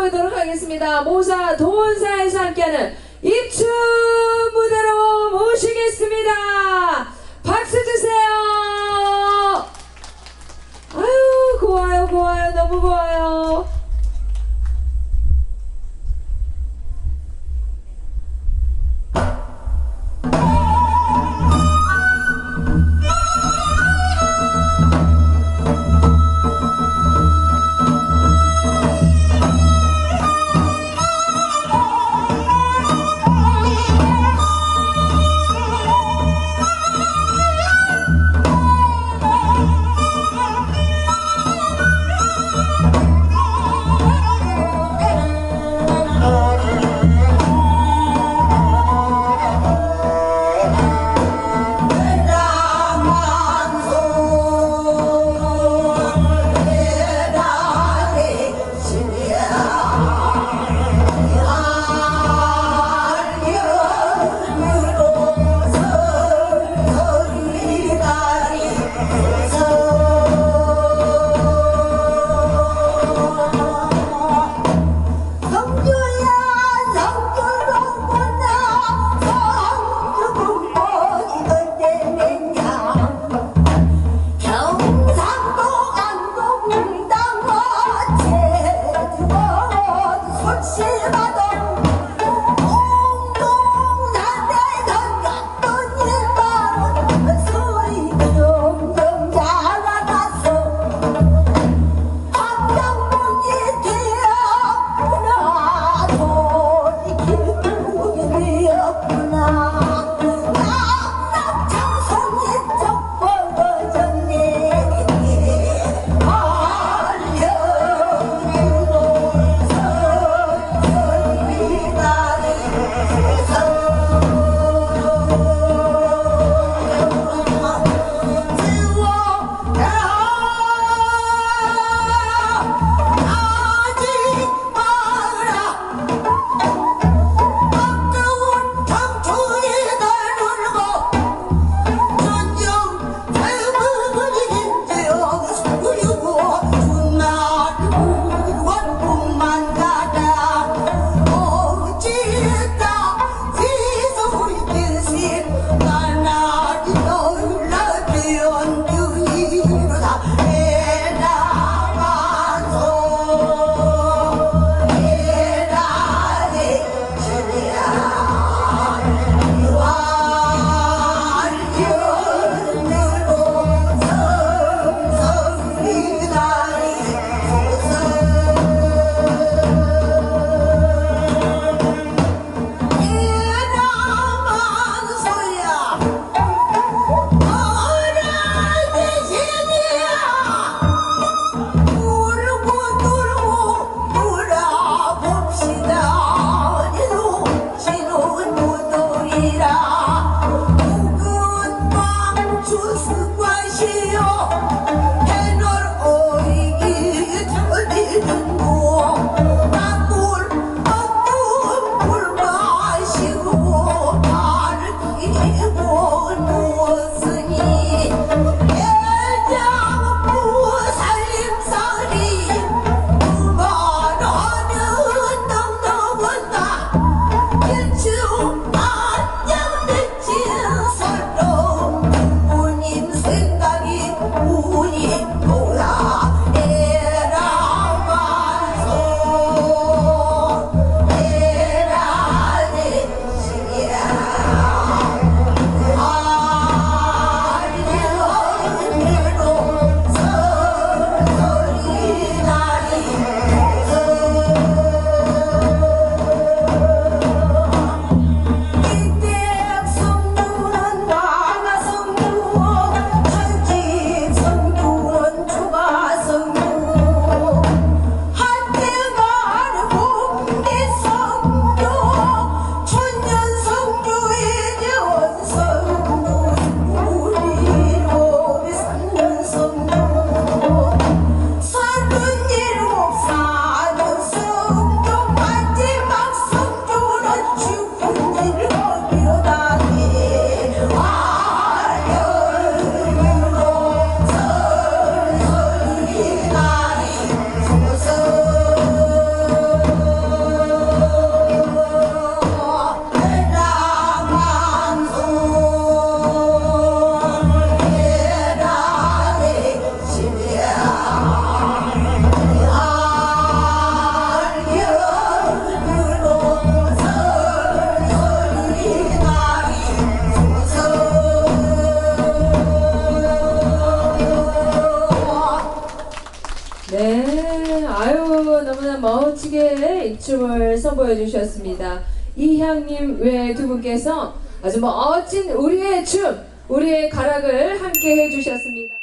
선보이도록 하겠습니다. 모사 도원사에서 함께하는 입춘 무대로 모시겠습니다. 춤을 선보여 주셨습니다. 이향님 외 두 분께서 아주 멋진 우리의 춤, 우리의 가락을 함께 해주셨습니다.